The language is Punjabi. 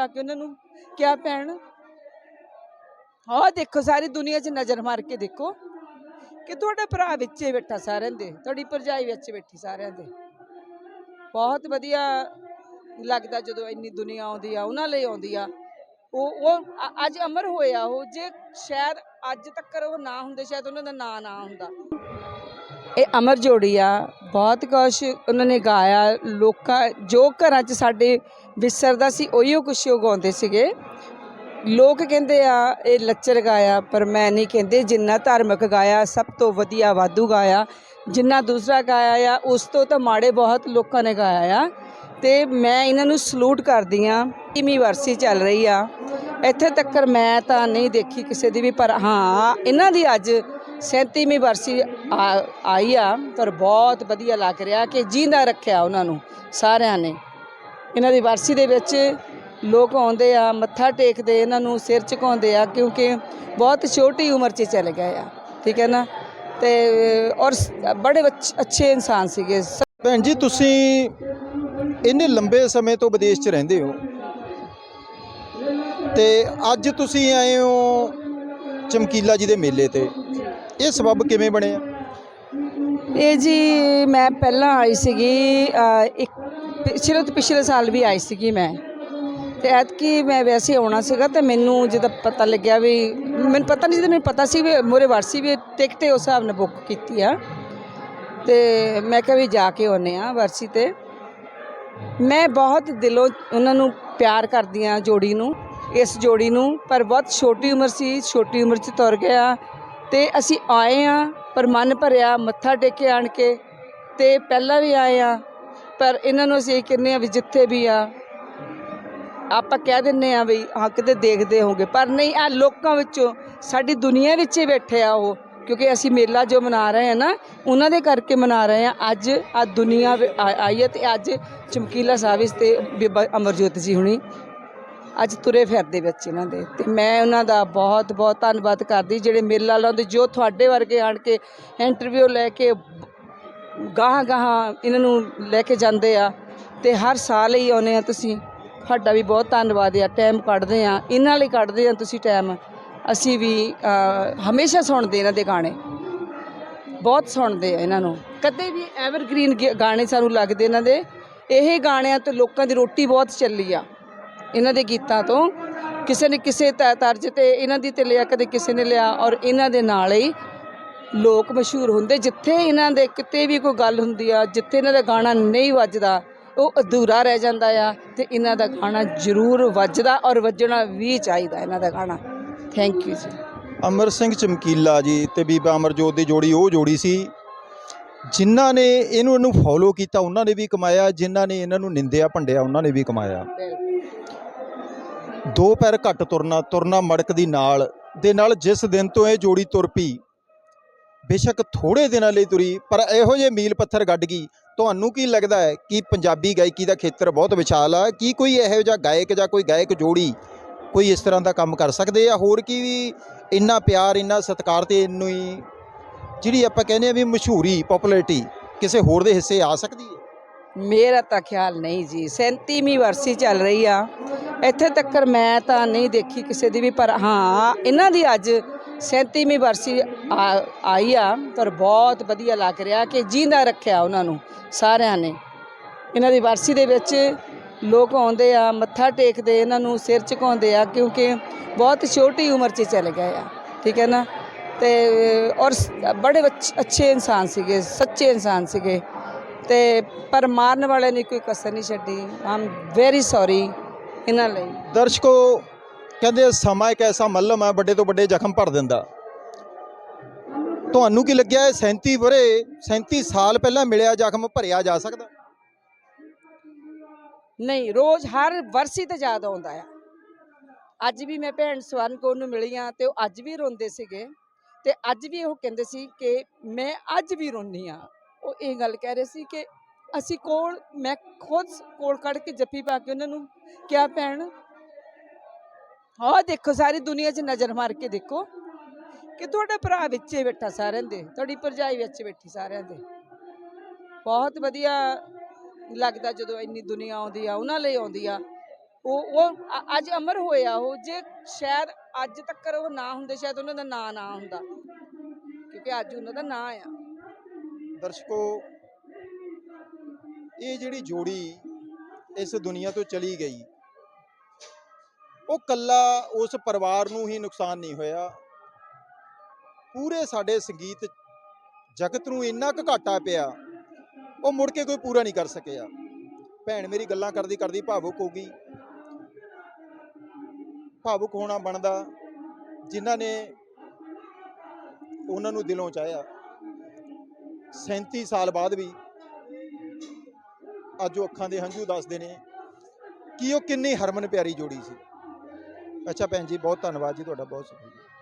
ਆ ਕੇ ਉਹਨਾਂ ਨੂੰ ਕਿਆ ਪੈਣ। ਆਹ ਦੇਖੋ, ਸਾਰੀ ਦੁਨੀਆ 'ਚ ਨਜ਼ਰ ਮਾਰ ਕੇ ਦੇਖੋ ਕਿ ਤੁਹਾਡਾ ਭਰਾ ਵਿੱਚੇ ਬੈਠਾ ਸਾਰਿਆਂ ਦੇ, ਤੁਹਾਡੀ ਭਰਜਾਈ ਵਿੱਚ ਬੈਠੀ ਸਾਰਿਆਂ ਦੇ। ਬਹੁਤ ਵਧੀਆ ਲੱਗਦਾ ਜਦੋਂ ਇੰਨੀ ਦੁਨੀਆ ਆਉਂਦੀ ਆ, ਉਹਨਾਂ ਲਈ ਆਉਂਦੀ ਆ। ਉਹ ਉਹ ਅੱਜ ਅਮਰ ਹੋਇਆ ਉਹ, ਜੇ ਸ਼ਾਇਦ ਅੱਜ ਤੱਕ ਉਹ ਨਾ ਹੁੰਦੇ, ਸ਼ਾਇਦ ਉਹਨਾਂ ਦਾ ਨਾਂ ਨਾ ਹੁੰਦਾ। ਇਹ ਅਮਰ ਜੋੜੀ ਆ। ਬਹੁਤ ਕੁਛ ਉਹਨਾਂ ਨੇ ਗਾਇਆ। ਲੋਕਾਂ, ਜੋ ਘਰਾਂ 'ਚ ਸਾਡੇ ਵਿਸਰਦਾ ਸੀ, ਉਹੀਓ ਕੁਛ ਉਹ ਗਾਉਂਦੇ ਸੀਗੇ। ਲੋਕ ਕਹਿੰਦੇ ਆ, ਇਹ ਲੱਚਰ ਗਾਇਆ, ਪਰ ਮੈਂ ਨਹੀਂ ਕਹਿੰਦੇ ਜਿੰਨਾ ਧਾਰਮਿਕ ਗਾਇਆ, ਸਭ ਤੋਂ ਵਧੀਆ ਵਾਧੂ ਗਾਇਆ। ਜਿੰਨਾ ਦੂਸਰਾ ਗਾਇਆ ਆ, ਉਸ ਤੋਂ ਤਾਂ ਮਾੜੇ ਬਹੁਤ ਲੋਕਾਂ ਨੇ ਗਾਇਆ ਆ। ਤੇ ਮੈਂ ਇਹਨਾਂ ਨੂੰ ਸਲੂਟ ਕਰਦੀ ਆ। ਕਿੰਨੀ ਵਰਸੀ ਚੱਲ ਰਹੀ ਆ। ਇੱਥੇ ਤੱਕ ਮੈਂ ਤਾਂ ਨਹੀਂ ਦੇਖੀ ਕਿਸੇ ਦੀ ਵੀ, ਪਰ ਹਾਂ, ਇਹਨਾਂ ਦੀ ਅੱਜ 37ਵੀਂ ਵਰਸੀ ਆਈ ਆ, ਪਰ ਬਹੁਤ ਵਧੀਆ ਲੱਗ ਰਿਹਾ ਕਿ ਜਿੰਦਾ ਰੱਖਿਆ ਉਹਨਾਂ ਨੂੰ, ਸਾਰਿਆਂ ਨੇ। ਇਹਨਾਂ ਦੀ ਵਰਸੀ ਦੇ ਵਿੱਚ ਲੋਕ ਆਉਂਦੇ ਆ, ਮੱਥਾ ਟੇਕਦੇ, ਇਹਨਾਂ ਨੂੰ ਸਿਰ ਝੁਕਾਉਂਦੇ ਆ, ਕਿਉਂਕਿ ਬਹੁਤ ਛੋਟੀ ਉਮਰ 'ਚ ਚਲੇ ਗਏ ਆ, ਠੀਕ ਹੈ ਨਾ? ਤੇ, ਔਰ ਬੜੇ ਅੱਛੇ ਇਨਸਾਨ ਸੀਗੇ। ਭੈਣ ਜੀ, ਤੁਸੀਂ ਇੰਨੇ ਲੰਬੇ ਸਮੇਂ ਤੋਂ ਵਿਦੇਸ਼ 'ਚ ਰਹਿੰਦੇ ਹੋ। ਤੇ ਅੱਜ ਤੁਸੀਂ ਆਏ ਹੋ ਚਮਕੀਲਾ ਜੀ ਦੇ ਮੇਲੇ ਤੇ। ਇਹ ਸਬਬ ਕਿਵੇਂ ਬਣਿਆ ਇਹ ਜੀ ਮੈਂ ਪਹਿਲਾਂ ਆਈ ਸੀਗੀ ਅ, ਇੱਕ ਪਿਛਲੇ ਤੋਂ ਪਿਛਲੇ ਸਾਲ ਵੀ ਆਈ ਸੀਗੀ ਮੈਂ। ਤੇ ਐਤਕੀ ਮੈਂ ਵੈਸੇ ਆਉਣਾ ਸੀਗਾ ਤੇ ਮੈਨੂੰ ਜਦੋਂ ਪਤਾ ਲੱਗਿਆ ਵੀ ਮੈਨੂੰ ਪਤਾ ਨਹੀਂ ਸੀ ਮੈਨੂੰ ਪਤਾ ਸੀ ਵੀ ਮੋਰੇ ਵਰਸੀ ਵੀ ਟਿਕਟ ਉਸ ਹਿਸਾਬ ਨਾਲ ਬੁੱਕ ਕੀਤੀ ਆ। ਤੇ ਮੈਂ ਕਿਹਾ ਵੀ ਜਾ ਕੇ ਆਉਂਦੇ ਆ ਵਰਸੀ ਤੇ। ਮੈਂ ਬਹੁਤ ਦਿਲੋਂ ਉਹਨਾਂ ਨੂੰ ਪਿਆਰ ਕਰਦੀ ਆ ਜੋੜੀ ਨੂੰ। ਇਸ ਜੋੜੀ ਨੂੰ, ਪਰ ਬਹੁਤ ਛੋਟੀ ਉਮਰ ਸੀ, ਛੋਟੀ ਉਮਰ 'ਚ ਤੁਰ ਗਿਆ ਤੇ ਅਸੀਂ ਆਏ ਆ ਪਰ ਮਨ ਭਰਿਆ, ਮੱਥਾ ਟੇਕੇ ਆਣ ਕੇ ਤੇ ਪਹਿਲਾਂ ਵੀ ਆਏ ਆ ਪਰ ਇਹਨਾਂ ਨੂੰ ਅਸੀਂ ਇਹ ਕਹਿੰਦੇ ਆ ਵੀ ਜਿੱਥੇ ਵੀ ਆ, ਆਪਾਂ ਕਹਿ ਦਿੰਨੇ ਆ ਵੀ ਹਾਂ, ਕਿਤੇ ਦੇਖਦੇ ਹੋਗੇ ਪਰ ਨਹੀਂ ਆ ਲੋਕਾਂ ਵਿੱਚੋਂ, ਸਾਡੀ ਦੁਨੀਆ ਵਿੱਚ ਹੀ ਬੈਠੇ ਆ ਉਹ, ਕਿਉਂਕਿ ਅਸੀਂ ਮੇਲਾ ਜੋ ਮਨਾ ਰਹੇ ਆ ਨਾ, ਉਹਨਾਂ ਦੇ ਕਰਕੇ ਮਨਾ ਰਹੇ ਆ ਅੱਜ ਆ ਦੁਨੀਆ ਆਈ ਹੈ ਤੇ ਅੱਜ ਚਮਕੀਲਾ ਸਾਹਿਬ ਇਸ ਤੇ ਬੀਬਾ ਅਮਰਜੋਤ ਜੀ ਹੁਣੀ ਅੱਜ ਤੁਰੇ ਫਿਰਦੇ ਵਿੱਚ ਇਹਨਾਂ ਦੇ। ਤੇ ਮੈਂ ਉਹਨਾਂ ਦਾ ਬਹੁਤ ਬਹੁਤ ਧੰਨਵਾਦ ਕਰਦੀ ਜਿਹੜੇ ਮੇਲਾ ਲਾਉਂਦੇ ਜੋ ਤੁਹਾਡੇ ਵਰਗੇ ਆਣ ਕੇ ਇੰਟਰਵਿਊ ਲੈ ਕੇ ਗਾਹਾਂ ਗਾਹਾਂ ਇਹਨਾਂ ਨੂੰ ਲੈ ਕੇ ਜਾਂਦੇ ਆ। ਤੇ ਹਰ ਸਾਲ ਹੀ ਆਉਂਦੇ ਆ ਤੁਸੀਂ। ਤੁਹਾਡਾ ਵੀ ਬਹੁਤ ਧੰਨਵਾਦ ਆ। ਟਾਈਮ ਕੱਢਦੇ ਆ। ਇਹਨਾਂ ਲਈ ਕੱਢਦੇ ਆ ਤੁਸੀਂ ਟਾਈਮ ਅਸੀਂ ਵੀ ਹਮੇਸ਼ਾ ਸੁਣਦੇ ਇਹਨਾਂ ਦੇ ਗਾਣੇ। ਬਹੁਤ ਸੁਣਦੇ ਆ ਇਹਨਾਂ ਨੂੰ। ਕਦੇ ਵੀ ਐਵਰਗ੍ਰੀਨ ਗਾਣੇ ਸਾਨੂੰ ਲੱਗਦੇ ਇਹਨਾਂ ਦੇ। ਇਹ ਗਾਣਿਆਂ ਤੋਂ ਲੋਕਾਂ ਦੀ ਰੋਟੀ ਬਹੁਤ ਚੱਲੀ ਆ। ਇਹਨਾਂ ਦੇ ਗੀਤਾਂ ਤੋਂ। ਕਿਸੇ ਨੇ ਕਿਸੇ ਤਰਜ ਤੇ ਇਹਨਾਂ ਦੀ ਤੇ ਲਿਆ ਕਦੇ ਕਿਸੇ ਨੇ ਲਿਆ ਔਰ ਇਹਨਾਂ ਦੇ ਨਾਲ ਹੀ ਲੋਕ ਮਸ਼ਹੂਰ ਹੁੰਦੇ। ਜਿੱਥੇ ਇਹਨਾਂ ਦੇ ਕਿਤੇ ਵੀ ਕੋਈ ਗੱਲ ਹੁੰਦੀ ਆ ਜਿੱਥੇ ਇਹਨਾਂ ਦਾ ਗਾਣਾ ਨਹੀਂ ਵੱਜਦਾ ਉਹ ਅਧੂਰਾ ਰਹਿ ਜਾਂਦਾ ਆ ਤੇ ਇਹਨਾਂ ਦਾ ਗਾਣਾ ਜ਼ਰੂਰ ਵੱਜਦਾ ਔਰ ਵੱਜਣਾ ਵੀ ਚਾਹੀਦਾ ਇਹਨਾਂ ਦਾ ਗਾਣਾ। ਥੈਂਕ ਯੂ ਜੀ। ਅਮਰ ਸਿੰਘ ਚਮਕੀਲਾ ਜੀ ਤੇ ਬੀਬਾ ਅਮਰਜੋਤ ਦੀ ਜੋੜੀ ਉਹ ਜੋੜੀ ਸੀ। ਜਿਨ੍ਹਾਂ ਨੇ ਇਹਨੂੰ ਇਹਨੂੰ ਫੋਲੋ ਕੀਤਾ ਉਹਨਾਂ ਨੇ ਵੀ ਕਮਾਇਆ। ਜਿਨ੍ਹਾਂ ਨੇ ਇਹਨਾਂ ਨੂੰ ਨਿੰਦਿਆ ਭੰਡਿਆ ਉਹਨਾਂ ਨੇ ਵੀ ਕਮਾਇਆ। ਦੋ ਪੈਰ ਘੱਟ ਤੁਰਨਾ ਤੁਰਨਾ ਮੜਕ ਦੀ ਨਾਲ। ਦੇ ਨਾਲ ਜਿਸ ਦਿਨ ਤੋਂ ਇਹ ਜੋੜੀ ਤੁਰ ਪਈ, ਬੇਸ਼ੱਕ ਥੋੜੇ ਦਿਨਾਂ ਲਈ ਤੁਰੀ, ਪਰ ਇਹੋ ਜਿਹੇ ਮੀਲ ਪੱਥਰ ਗੱਡ ਗਈ। ਤੁਹਾਨੂੰ ਕੀ ਲੱਗਦਾ ਹੈ ਕਿ ਪੰਜਾਬੀ ਗਾਇਕੀ ਦਾ ਖੇਤਰ ਬਹੁਤ ਵਿਸ਼ਾਲ ਆ? ਕੀ ਕੋਈ ਇਹੋ ਜਿਹਾ ਗਾਇਕ ਜਾਂ ਕੋਈ ਗਾਇਕ ਜੋੜੀ ਕੋਈ ਇਸ ਤਰ੍ਹਾਂ ਦਾ ਕੰਮ ਕਰ ਸਕਦੇ ਆ? ਹੋਰ ਕੀ ਵੀ ਇੰਨਾ ਪਿਆਰ, ਇੰਨਾ ਸਤਿਕਾਰ ਤੇ ਇੰਨੂੰ ਹੀ, ਜਿਹੜੀ ਆਪਾਂ ਕਹਿੰਦੇ ਆ ਵੀ ਮਸ਼ਹੂਰੀ ਪਪੂਲੈਰਿਟੀ ਕਿਸੇ ਹੋਰ ਦੇ ਹਿੱਸੇ ਆ ਸਕਦੀ ਹੈ? ਮੇਰਾ ਤਾਂ ਖਿਆਲ ਨਹੀਂ ਜੀ। 37ਵੀਂ ਵਰਸੀ ਚੱਲ ਰਹੀ ਆ। ਇੱਥੇ ਤੱਕ ਮੈਂ ਤਾਂ ਨਹੀਂ ਦੇਖੀ ਕਿਸੇ ਦੀ ਵੀ, ਪਰ ਹਾਂ, ਇਹਨਾਂ ਦੀ ਅੱਜ 37ਵੀਂ ਵਰਸੀ ਆ- ਆਈ ਆ, ਪਰ ਬਹੁਤ ਵਧੀਆ ਲੱਗ ਰਿਹਾ ਕਿ ਜਿੰਦਾ ਰੱਖਿਆ ਉਹਨਾਂ ਨੂੰ ਸਾਰਿਆਂ ਨੇ। ਇਹਨਾਂ ਦੀ ਵਰਸੀ ਦੇ ਵਿੱਚ ਲੋਕ ਆਉਂਦੇ ਆ, ਮੱਥਾ ਟੇਕਦੇ, ਇਹਨਾਂ ਨੂੰ ਸਿਰ ਝੁਕਾਉਂਦੇ ਆ, ਕਿਉਂਕਿ ਬਹੁਤ ਛੋਟੀ ਉਮਰ 'ਚ ਚਲੇ ਗਏ ਆ, ਠੀਕ ਹੈ ਨਾ? ਤੇ, ਔਰ ਬੜੇ ਬੱਚ- ਅੱਛੇ ਇਨਸਾਨ ਸੀਗੇ, ਸੱਚੇ ਇਨਸਾਨ ਸੀਗੇ। ਤੇ ਪਰ ਮਾਰਨ ਵਾਲੇ ਨੇ ਕੋਈ ਕਸਰ ਨਹੀਂ ਛੱਡੀ। ਆਮ ਵੈਰੀ ਸੌਰੀ ਇਹਨਾਂ ਲਈ। ਦਰਸ਼ਕੋ ਕਹਿੰਦੇ ਸਮਾਂ ਇੱਕ ਐਸਾ ਮੱਲਮ ਹੈ ਵੱਡੇ ਤੋਂ ਵੱਡੇ ਜ਼ਖਮ ਭਰ ਦਿੰਦਾ। ਤੁਹਾਨੂੰ ਕੀ ਲੱਗਿਆ ਇਹ 37 ਵਰੇ 37 ਸਾਲ ਪਹਿਲਾਂ ਮਿਲਿਆ ਜ਼ਖਮ ਭਰਿਆ ਜਾ ਸਕਦਾ? ਨਹੀਂ ਰੋਜ਼ ਹਰ ਵਰਸੀ ਤੇ ਯਾਦ ਆਉਂਦਾ ਆ। ਅੱਜ ਵੀ ਮੈਂ ਭੈਣ ਸਵਰਨ ਕੌਰ ਨੂੰ ਮਿਲੀ ਆ ਤੇ ਉਹ ਅੱਜ ਵੀ ਰੋਂਦੇ ਸੀਗੇ। ਤੇ ਅੱਜ ਵੀ ਉਹ ਕਹਿੰਦੇ ਸੀ ਕਿ ਮੈਂ ਅੱਜ ਵੀ ਰੋਂਦੀ ਆ। ਉਹ ਇਹ ਗੱਲ ਕਹਿ ਰਹੇ ਸੀ ਕਿ ਅਸੀਂ ਕੋਲ, ਮੈਂ ਖੁਦ ਕੋਲ ਕੱਢ ਕੇ ਜੱਫੀ ਪਾ ਕੇ ਉਹਨਾਂ ਨੂੰ ਕਿਆ ਭੈਣ, ਆਹ ਦੇਖੋ, ਸਾਰੀ ਦੁਨੀਆ 'ਚ ਨਜ਼ਰ ਮਾਰ ਕੇ ਦੇਖੋ ਕਿ ਤੁਹਾਡਾ ਭਰਾ ਵਿੱਚੇ ਬੈਠਾ ਸਾਰਿਆਂ ਦੇ, ਤੁਹਾਡੀ ਭਰਜਾਈ ਵਿੱਚ ਬੈਠੀ ਸਾਰਿਆਂ ਦੇ। ਬਹੁਤ ਵਧੀਆ ਲੱਗਦਾ ਜਦੋਂ ਇੰਨੀ ਦੁਨੀਆ ਆਉਂਦੀ ਆ, ਉਹਨਾਂ ਲਈ ਆਉਂਦੀ ਆ। ਉਹ ਉਹ ਅੱਜ ਅਮਰ ਹੋਇਆ ਉਹ, ਜੇ ਸ਼ਾਇਦ ਅੱਜ ਤੱਕ ਉਹ ਨਾ ਹੁੰਦੇ, ਸ਼ਾਇਦ ਉਹਨਾਂ ਦਾ ਨਾਂ ਨਾ ਹੁੰਦਾ, ਕਿਉਂਕਿ ਅੱਜ ਉਹਨਾਂ ਦਾ ਨਾਂ ਆ। ਦਰਸ਼ਕੋ ਇਹ ਜਿਹੜੀ ਜੋੜੀ ਇਸ ਦੁਨੀਆ ਤੋਂ ਚਲੀ ਗਈ, ਉਹ ਕੱਲਾ ਉਸ ਪਰਿਵਾਰ ਨੂੰ ਹੀ ਨੁਕਸਾਨ ਨਹੀਂ ਹੋਇਆ। ਪੂਰੇ ਸਾਡੇ ਸੰਗੀਤ ਜਗਤ ਨੂੰ ਇੰਨਾ ਕੁ ਘਾਟਾ ਪਿਆ, ਉਹ ਮੁੜ ਕੇ ਕੋਈ ਪੂਰਾ ਨਹੀਂ ਕਰ ਸਕਿਆ। ਭੈਣ ਮੇਰੀ ਗੱਲਾਂ ਕਰਦੀ ਕਰਦੀ ਭਾਵੁਕ ਹੋ ਗਈ। ਭਾਵੁਕ ਹੋਣਾ ਬਣਦਾ, ਜਿਨ੍ਹਾਂ ਨੇ ਉਹਨਾਂ ਨੂੰ ਦਿਲੋਂ ਚਾਹਿਆ। 37 ਸਾਲ ਬਾਅਦ ਵੀ ਅੱਜ ਉਹ ਅੱਖਾਂ ਦੇ ਹੰਝੂ ਦੱਸਦੇ ਨੇ ਕਿ ਉਹ ਕਿੰਨੀ ਹਰਮਨ ਪਿਆਰੀ ਜੋੜੀ ਸੀ। ਅੱਛਾ ਭੈਣ ਜੀ, ਬਹੁਤ ਧੰਨਵਾਦ ਜੀ, ਤੁਹਾਡਾ ਬਹੁਤ ਸ਼ੁਕਰੀਆ।